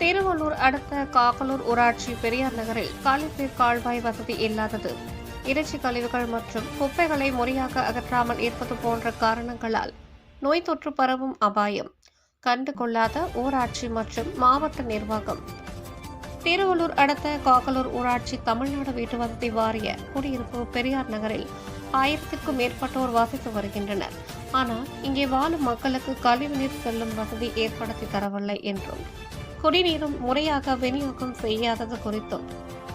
திருவள்ளூர் அடுத்த காக்கலூர் ஊராட்சி பெரியார் நகரில் காலித்தீர் கால்வாய் வசதி இல்லாதது. இறைச்சி கழிவுகள் மற்றும் குப்பைகளை முறையாக அகற்றாமல் இருப்பது போன்ற காரணங்களால் நோய் தொற்று பரவும் அபாயம். கண்டு கொள்ளாத ஊராட்சி மற்றும் மாவட்ட நிர்வாகம். திருவள்ளூர் அடுத்த காக்கலூர் ஊராட்சி தமிழ்நாடு வீட்டு வசதி வாரிய குடியிருப்பு பெரியார் நகரில் ஆயிரத்திற்கும் மேற்பட்டோர் வசித்து வருகின்றனர். ஆனால் இங்கே வாழும் மக்களுக்கு கழிவுநீர் செல்லும் வசதி ஏற்படுத்தி தரவில்லை என்றும் குடிநீரும் முறையாக விநியோகம் செய்யாதது குறித்தும்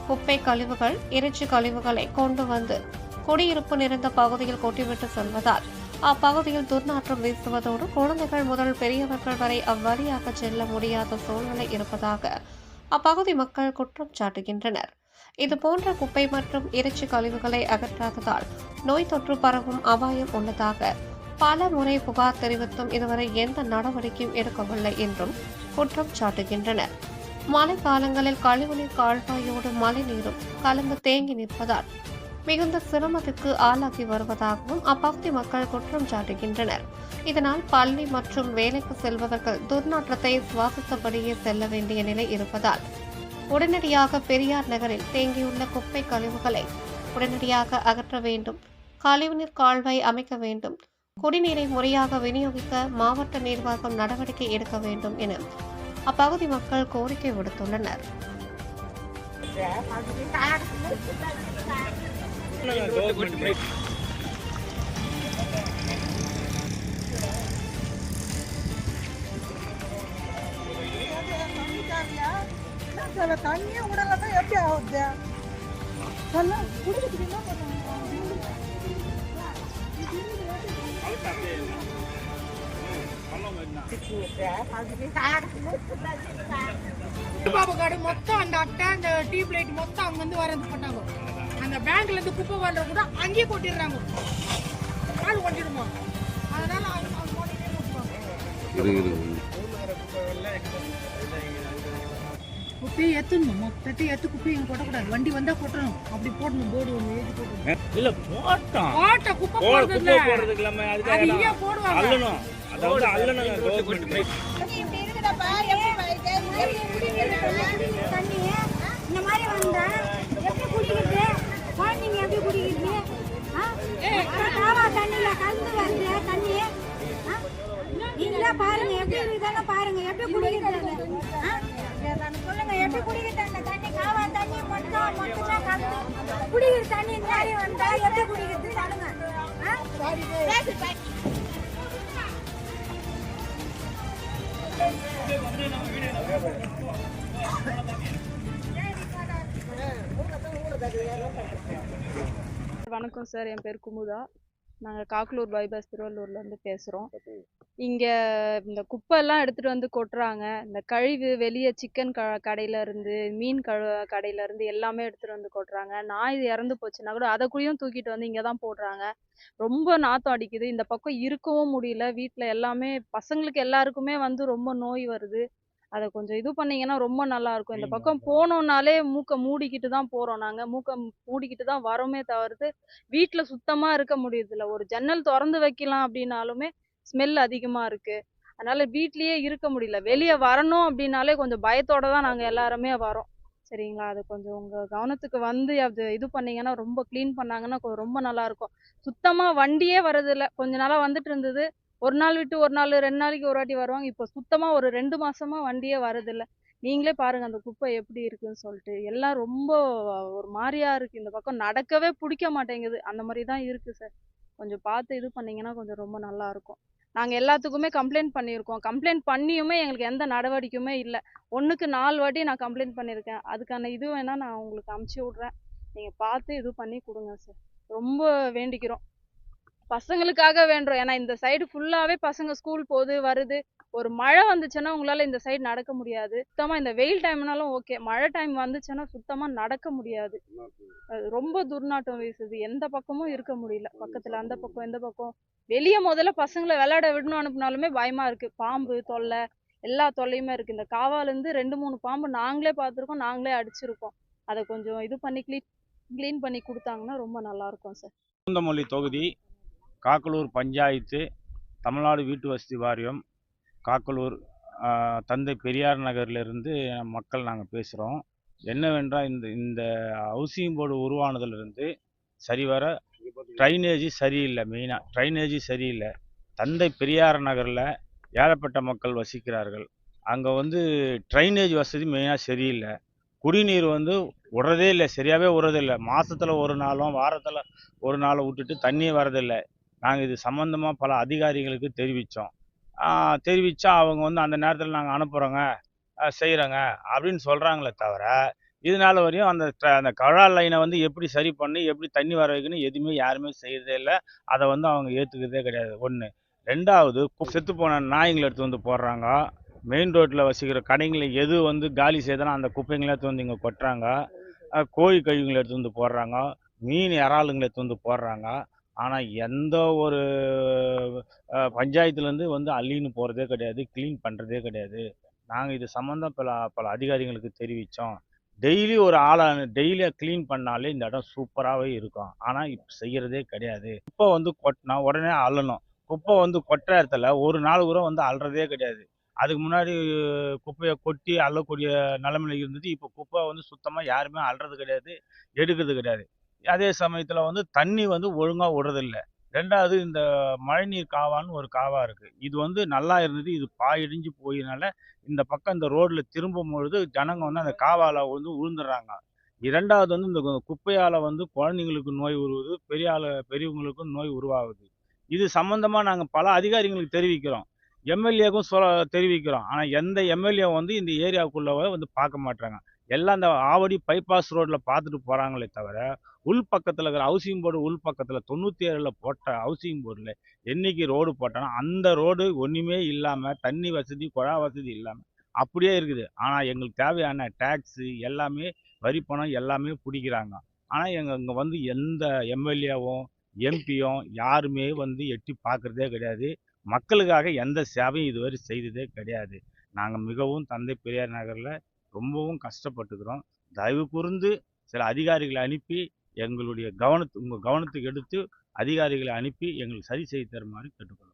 குப்பை கழிவுகள் இறைச்சி கழிவுகளை கொண்டு வந்து குடியிருப்பு நிறைந்த பகுதியில் கொட்டிவிட்டு செல்வதால் அப்பகுதியில் துர்நாற்றம் வீசுவதோடு குழந்தைகள் முதல் பெரியவர்கள் வரை அவ்வழியாக செல்ல முடியாத சூழ்நிலை இருப்பதாக அப்பகுதி மக்கள் குற்றம் சாட்டுகின்றனர். இது போன்ற குப்பை மற்றும் இறைச்சி கழிவுகளை அகற்றாததால் நோய் தொற்று பரவும் அபாயம் உள்ளதாக பல முறை புகார் தெரிவித்தும் இதுவரை எந்த நடவடிக்கையும் எடுக்கவில்லை என்றும் குற்றம் சாட்டுகின்றனர் மழை காலங்களில் கழிவுநீர் கால்வாயோடு மழை நீரும் கலந்து தேங்கி நிற்பதால் மிகுந்த சிரமத்திற்கு ஆளாகி வருவதாகவும் அப்பகுதி மக்கள் குற்றம் சாட்டுகின்றனர். இதனால் பள்ளி மற்றும் வேலைக்கு செல்பவர்கள் துர்நாற்றத்தை சுவாசித்தபடியே செல்ல வேண்டிய நிலை இருப்பதால் உடனடியாக பெரியார் நகரில் தேங்கியுள்ள குப்பை கழிவுகளை உடனடியாக அகற்ற வேண்டும். கழிவுநீர் கால்வாய் அமைக்க வேண்டும். குடிநீரை முறையாக விநியோகிக்க மாவட்ட நிர்வாகம் நடவடிக்கை எடுக்க வேண்டும் என அப்பகுதி மக்கள் கோரிக்கை விடுத்துள்ளனர். தண்ணியும் விடலன்னா எப்படி ஆகுது? பாபு கார்டு மொத்தம் அந்த அட்டை அந்த டியூப் லைட் மொத்தம் அங்க இருந்து வரது பண்ணாங்க அந்த பேங்க்ல இருந்து குப்பை வர்ற கூட அங்கேயே கொட்டிடுறாங்க. ஆள் கொட்டிடுமா? அதனால குப்பையை ஏற்றணும் மொத்தத்தை ஏற்று குப்பையை இங்கே கொட்டக்கூடாது. வண்டி வந்தா கொட்டணும். அப்படி போடணும். போர்டு ஒன்று எழுதி போடணும். இல்ல போட்டோம் போட்ட குப்பை போடுறதுக்கு இல்லாம அது அதுக்காக இங்கே நான் போடுவாங்க. அள்ளணும். அதாவது அள்ளணும் கவர்மெண்ட் தண்ணி இந்த மாதிரி வந்தா எப்படி குடிக்கிறது? குழந்தைங்க எப்படி குடிக்கிறது? ஆ? காவா தண்ணியில கலந்து வருது தண்ணி? நீங்களே பாருங்க எப்படி இருக்குதானே பாருங்க எப்படி குடிக்கிறது? சொல்லுங்க எப்படி குடிக்கிறது அந்த தண்ணி? காவா தண்ணி மொத்தம் மொத்தமா கலந்து குடிக்கிற தண்ணி இந்த மாதிரி வந்தா எப்படி குடிக்கிறது? சொல்லுங்க. வணக்கம் சார் என் பேர் குமுதா. நாங்கள் காக்கலூர் பைபாஸ் திருவள்ளூர்லேருந்து பேசுகிறோம் இங்கே இந்த குப்பைலாம் எடுத்துகிட்டு வந்து கொட்டுறாங்க. இந்த கழிவு வெளியே சிக்கன் க கடையில இருந்து மீன் க கடையில இருந்து எல்லாமே எடுத்துகிட்டு வந்து கொட்டுறாங்க. நாய் இறந்து போச்சுன்னா கூட அதை கூடயும் தூக்கிட்டு வந்து இங்கே தான் போடுறாங்க. ரொம்ப நாத்தம் அடிக்குது. இந்த பக்கம் இருக்கவும் முடியல. வீட்டில் எல்லாமே பசங்களுக்கு எல்லாருக்குமே வந்து ரொம்ப நோய் வருது. அதை கொஞ்சம் இது பண்ணீங்கன்னா ரொம்ப நல்லா இருக்கும் இந்த பக்கம் போனோம்னாலே மூக்க மூடிக்கிட்டு தான் போறோம் நாங்க. மூக்க மூடிக்கிட்டு தான் வரோமே தவிர்த்து வீட்ல சுத்தமா இருக்க முடியுதுல்ல ஒரு ஜன்னல் திறந்து வைக்கலாம் அப்படின்னாலுமே ஸ்மெல் அதிகமா இருக்கு. அதனால வீட்லயே இருக்க முடியல. வெளியே வரணும் அப்படின்னாலே கொஞ்சம் பயத்தோட தான் நாங்க எல்லாருமே வரோம் சரிங்களா? அது கொஞ்சம் உங்க கவனத்துக்கு வந்து அது இது பண்ணீங்கன்னா ரொம்ப க்ளீன் பண்ணாங்கன்னா ரொம்ப நல்லா இருக்கும் சுத்தமா வண்டியே வரதில்ல கொஞ்ச நாளா வந்துட்டு இருந்தது. ஒரு நாள் விட்டு ஒரு நாள் ரெண்டு நாளைக்கு ஒரு வாட்டி வருவாங்க. இப்போ சுத்தமாக ஒரு ரெண்டு மாசமா வண்டியே வரதில்ல. நீங்களே பாருங்க அந்த குப்பை எப்படி இருக்குன்னு சொல்லிட்டு. எல்லாம் ரொம்ப ஒரு மாதிரியா இருக்கு. இந்த பக்கம் நடக்கவே பிடிக்க மாட்டேங்குது. அந்த மாதிரி தான் இருக்கு சார் கொஞ்சம் பார்த்து இது பண்ணீங்கன்னா கொஞ்சம் ரொம்ப நல்லா இருக்கும். நாங்கள் எல்லாத்துக்குமே கம்ப்ளைண்ட் பண்ணியிருக்கோம். கம்ப்ளைண்ட் பண்ணியுமே எங்களுக்கு எந்த நடவடிக்கையுமே இல்லை. ஒன்றுக்கு நாலு வாட்டி நான் கம்ப்ளைண்ட் பண்ணியிருக்கேன். அதுக்கான இது வேணால் நான் உங்களுக்கு அமுச்சு விட்றேன். நீங்கள் பார்த்து இது பண்ணி கொடுங்க சார் ரொம்ப வேண்டிக்கிறோம். பசங்களுக்காக வேண்டும் ஏன்னா இந்த சைடு ஃபுல்லாவே பசங்க ஸ்கூல் போகுது வருது. ஒரு மழை வந்துச்சுன்னா உங்களால இந்த சைடு நடக்க முடியாது. சுத்தமா இந்த வெயில் டைம்னாலும் ஓகே மழை டைம் வந்துச்சுன்னா சுத்தமா நடக்க முடியாது. ரொம்ப துர்நாட்டம் வீசுது. எந்த பக்கமும் இருக்க முடியல. பக்கத்துல அந்த பக்கம் எந்த பக்கம். வெளியே முதல்ல பசங்களை விளையாட விடணும் அனுப்புனாலுமே பயமா இருக்கு. பாம்பு தொல்லை எல்லா தொல்லையுமே இருக்கு. இந்த காவால இருந்து ரெண்டு மூணு பாம்பு நாங்களே பார்த்திருக்கோம். நாங்களே அடிச்சிருக்கோம். அதை கொஞ்சம் இது பண்ணி கிளீன் கிளீன் பண்ணி கொடுத்தாங்கன்னா ரொம்ப நல்லா இருக்கும் சார் பூந்தமல்லி தொகுதி காக்கலூர் பஞ்சாயத்து தமிழ்நாடு வீட்டு வசதி வாரியம் காக்கலூர் தந்தை பெரியார் நகர்லேருந்து மக்கள் நாங்கள் பேசுகிறோம் என்னவென்றால் இந்த இந்த ஹவுசிங் போர்டு உருவானதுலேருந்து சரிவர ட்ரைனேஜ் சரியில்லை மெயினாக ட்ரைனேஜ் சரியில்லை. தந்தை பெரியார் நகரில் ஏழப்பட்ட மக்கள் வசிக்கிறார்கள். அங்கே வந்து ட்ரைனேஜ் வசதி மெயினாக சரியில்லை. குடிநீர் வந்து விடுறதே இல்லை சரியாகவே விடுறதில்லை மாதத்தில் ஒரு நாளும் வாரத்தில் ஒரு நாளை விட்டுட்டு தண்ணியே வரதில்லை. நாங்கள் இது சம்மந்தமாக பல அதிகாரிகளுக்கு தெரிவித்தோம் தெரிவித்தா அவங்க வந்து அந்த நேரத்தில் நாங்கள் அனுப்புகிறோங்க செய்கிறோங்க அப்படின்னு சொல்கிறாங்களே தவிர இதனால வரையும் அந்த அந்த கழால் லைனை வந்து எப்படி சரி பண்ணி எப்படி தண்ணி வர வைக்கணும் எதுவுமே யாருமே செய்கிறதே இல்லை. அதை வந்து அவங்க ஏற்றுக்கிறதே கிடையாது. ஒன்று ரெண்டாவது செத்து போன நாய்ங்களை எடுத்து வந்து போடுறாங்க. மெயின் ரோட்டில் வசிக்கிற கடைங்களை எது வந்து காலி செய்தாலும் அந்த குப்பைங்களை எடுத்து வந்து இங்கே கொட்டுறாங்க. கோழி கழிவுங்களை எடுத்து வந்து போடுறாங்க. மீன் இறாலுங்களை எடுத்து வந்து போடுறாங்க. ஆனால் எந்த ஒரு பஞ்சாயத்துலேருந்து வந்து அள்ளின்னு போகிறதே கிடையாது க்ளீன் பண்ணுறதே கிடையாது. நாங்கள் இது சம்மந்தம் பல பல அதிகாரிகளுக்கு தெரிவித்தோம் டெய்லி ஒரு ஆளை டெய்லி க்ளீன் பண்ணாலே இந்த இடம் சூப்பராகவே இருக்கும். ஆனால் இப்போ செய்கிறதே கிடையாது. குப்பை வந்து கொட்டினா உடனே அள்ளணும். குப்பை வந்து கொட்டுற இடத்துல ஒரு நாள் கூட வந்து அள்ளுறதே கிடையாது. அதுக்கு முன்னாடி குப்பையை கொட்டி அள்ளக்கூடிய நிலமையில இருந்தது. இப்போ குப்பை வந்து சுத்தமாக யாருமே அள்ளுறது கிடையாது எடுக்கிறது கிடையாது. அதே சமயத்தில் வந்து தண்ணி வந்து ஒழுங்காக விடுறதில்ல. ரெண்டாவது இந்த மழைநீர் காவான்னு ஒரு காவா இருக்குது இது வந்து நல்லா இருந்தது இது பாயிடிஞ்சு போயினால இந்த பக்கம் இந்த ரோட்டில் திரும்பும் பொழுது ஜனங்க வந்து அந்த காவால வந்து விழுந்துடுறாங்க இரண்டாவது வந்து இந்த கு- வந்து குழந்தைங்களுக்கு நோய் உருவுது பெரிய ஆள் பெரியவங்களுக்கும் நோய் உருவாகுது. இது சம்மந்தமாக நாங்கள் பல அதிகாரிகளுக்கு தெரிவிக்கிறோம். எம்எல்ஏக்கும் சொல்ல தெரிவிக்கிறோம். ஆனால் எந்த எம்எல்ஏ வந்து இந்த ஏரியாவுக்குள்ளே வந்து பார்க்க மாட்டாங்க எல்லாம் அந்த ஆவடி பைபாஸ் ரோட்டில் பார்த்துட்டு போகிறாங்களே தவிர உள் பக்கத்தில் இருக்கிற ஹவுசிங் போர்டு உள் பக்கத்தில் தொண்ணூற்றி ஏழில் போட்ட ஹவுசிங் போர்டில் என்னைக்கு ரோடு போட்டோன்னா அந்த ரோடு ஒன்றுமே இல்லாமல் தண்ணி வசதி குழா வசதி இல்லாமல் அப்படியே இருக்குது. ஆனால் எங்களுக்கு தேவையான டேக்ஸு எல்லாமே வரி பணம் எல்லாமே பிடிக்கிறாங்க. ஆனால் எங்கள் இங்கே வந்து எந்த எம்எல்ஏவும் எம்பியும் யாருமே வந்து எட்டி பார்க்குறதே கிடையாது. மக்களுக்காக எந்த சேவையும் இதுவரை செய்ததே கிடையாது. நாங்கள் மிகவும் தந்தை பெரியார் நகரில் ரொம்பவும் கஷ்டப்பட்டுக்கிறோம். தயவு கூர்ந்து சில அதிகாரிகளை அனுப்பி எங்களுடைய கவனத்து உங்கள் கவனத்துக்கு எடுத்து அதிகாரிகளை அனுப்பி எங்களுக்கு சரி செய்து தருமாறு கேட்டுக்கொள்கிறோம்.